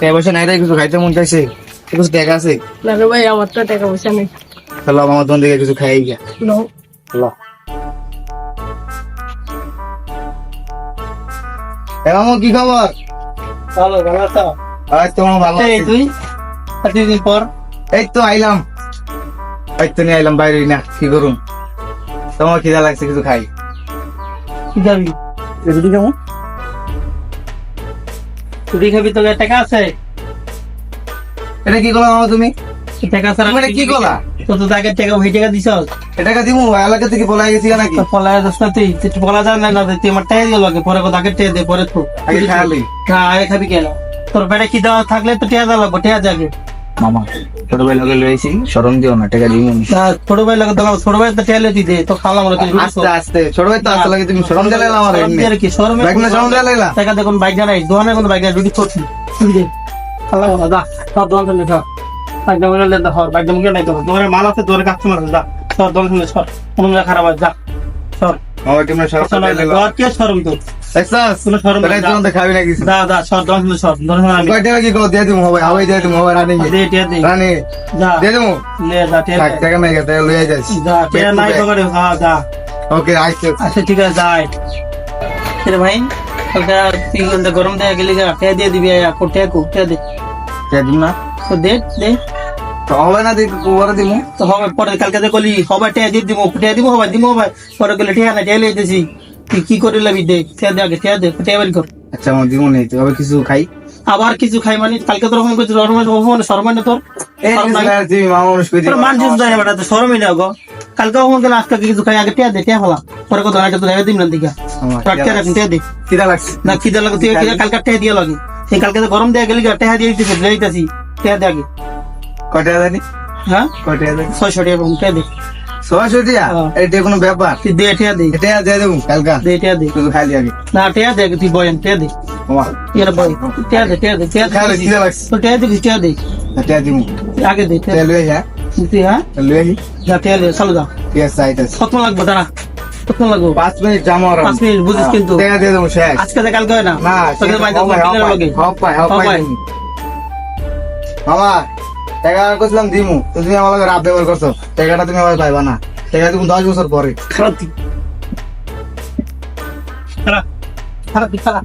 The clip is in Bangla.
টাকা পয়সা নাই রে কিছু খাইতে মন চাইছে? কিছু টাকা আছে? না রে ভাই আমার তো টাকা পয়সা নেই। তাহলে আমার তোমার দিকে কিছু খাই গিয়া। নো এমন কি খবর? ভালো ভালো আছো? আজ তোমার ভালো এই তুই? এতদিন পর? এই তো আইলাম। এই তো নিয়ে আইলাম বাইরে না কি করুন তোমার খিদা লাগছে কিছু খাই। কি যাবি রুটি খাব রুটি খাবি তো টাকা আছে? এটা কি কলা আমার তুমি? টাকা ছাড়া মানে কি করলা? তো তো টাকা টাকা ওই টাকা দিছ টাকা দিমু এলাকা থেকে পলাই গেছি নাকি? তো পলা দোস না তুই। তুই পলা যা না না তুই আমার টাকা দিয়ে লাগে পরে কথা আগে টাকা দে পরে তো। আগে খালি খা আগে খাবি কেন? তোর পেটে কি দেওয়া থাকলে তো টাকা দেওয়া লাগবে টাকা যাবে মামা ছোট ভাই লগে লইছি শরম দিও না টাকা দিমু নি। না, ছোট ভাই লাগে দিলাম ছোট ভাই তো দে তো খালাম আস্তে আস্তে ছোট ভাই তো আস্তে লাগে তুমি শরম দিলে আমার এমনি। কি? শোরুমে বাইক না শরম দিলে টাকা দেখুন বাইক নাই দোকানে কোনো বাইক রুটি করছি। খালাম যা সব দোকান থেকে সব। বাইক দাম গেলে হর দাম গেলে নাই তো দোকানে মাল আছে দোকানে কাস্টমার আছে যা সব দোকান থেকে সর। কোনো খারাপ আছে সর। আমার কে শরম না সর সর কি দে দে দে। তো? ভাই গরম দেয়া গেলি দিয়ে দিবি আয়া কোটিয়া কোটিয়া দে। না? তো দে দে। তো হবে না দিমু। তো হবে পরে কালকে কলি হবে টিয়া দিয়ে দিব টিয়া দিব হবে দিব হবে। পরে গেলে টিয়া না টিয়া লিয়ে দিছি তুই কি করে লাবি দে? টিয়া দে আগে দে বাড়ি কর আচ্ছা আমার দিমু নেই তো হবে কিছু খাই। আবার কিছু খাই মানে? কালকে তো রকম কিছু রকম মানে শরম না তোর। মানুষ তোর মান দেয় বেটা তো শরমই না গো কালকে আজকে কিছু খাই আগে টিয়া দে টিয়া ফেলা। পরে কত আগে তো দেবে দিম না দিকা। টাটকা রাখুন টিয়া দে। লাগছে। না খিদে লাগে তুই কালকে টিয়া দিয়ে লাগে। সেই কালকে তো গরম দেয়া গেলি টিয়া দিয়ে দিলে দিতেছি। টিয়া দে আগে। জানি হ্যাঁ? জানি ছয়শো টাকা টিয়া দে। ছয়শো টিয়া হ্যাঁ। এটা কোনো ব্যাপার? তুই দে টিয়া দে। এটা দিয়ে দেবো কালকা। দে টিয়া দে। শুধু খালি আগে। না টিয়া দে তুই বয়ান টিয়া দে। ইয়ার বয় টিয়া দে টিয়া দে টিয়া দে। কিরা লাগছে। তো টিয়া দিবি টিয়া দে। টিয়া দিমু আগে দে টিয়া টিয়া যা। তুই হ্যাঁ? লই যা টিয়া দে চলো যা। টিয়া চাইতাছে কত লাগবে? দাঁড়া। কত লাগবে? পাঁচ মিনিট জামা আর পাঁচ মিনিট বুঝিস কিন্তু। টাকা দিয়ে দেবো শেষ। আজকে তো কালকে হয় না। না তোকে বাইরে দিনের লগে। মামা টাকা করছিলাম দিমু তো তুমি আমার রাত ব্যবহার করছ টাকাটা তুমি আমার পাইবা না। টাকা তুমি দশ বছর পরে। খারাপ খারাপ খারাপ।